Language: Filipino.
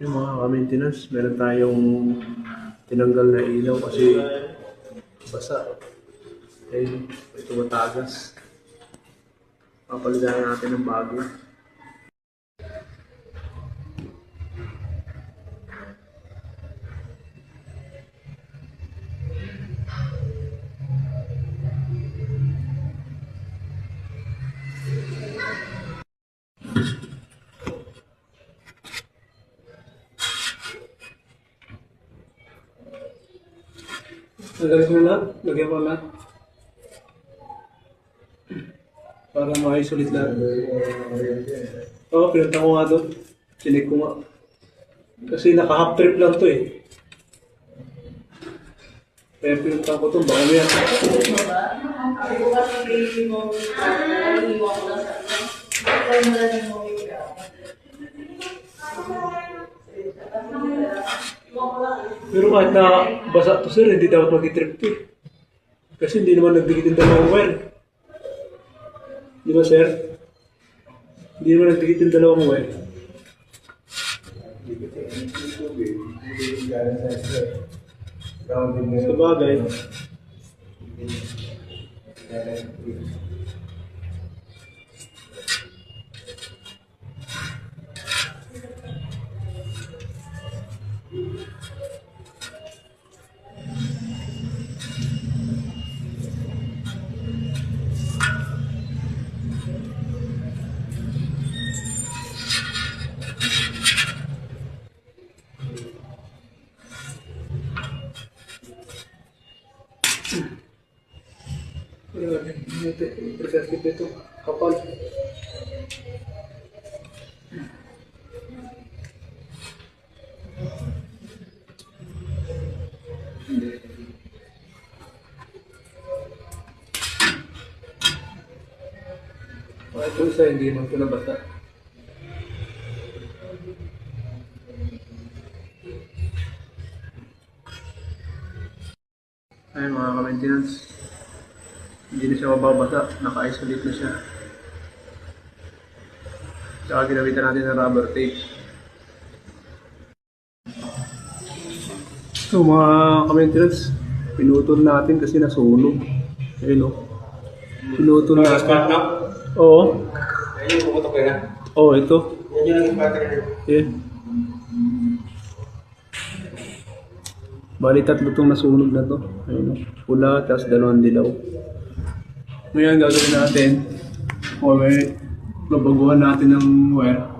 Yung mga ka-maintenance, meron tayong tinanggal na ilaw kasi basa. Ayun, may tumatagas. Papalitan natin ng bago. Lagyan ko na lahat. Lagyan ko na lahat. Para makisulit lahat. Oo, oh, pinunta ko nga doon. Sinig ko nga. Kasi naka-half trip lang to eh. Kaya pinunta ko to, baka yan. Pero kahit na basa to sir, hindi dapat mag-trip to eh. Kasi hindi naman nagdikit yung dalawang wire. Di ba sir? Hindi naman nagdikit yung dalawang wire. Sa bagay. Ito, preservative ito. Kapal. Ito isa, hindi naman ito nabasa. Ayun mga ka-maintenance. Hindi na siya mababasa. Naka-isolate na siya. Tsaka ginamitan natin ng rubber tape. So mga ka-maintenance, pinutol natin kasi nasunog. Ayun o. Pinutol natin. Oo. Ayun, pumutok ka na. Oo, ito. Yan yung naging battery. Yan. Bali tatlo itong nasunog na to. Ayun o. Pula, tapos dalawang dilaw. Ngayon gagawin natin, o may babaguhan natin ng wire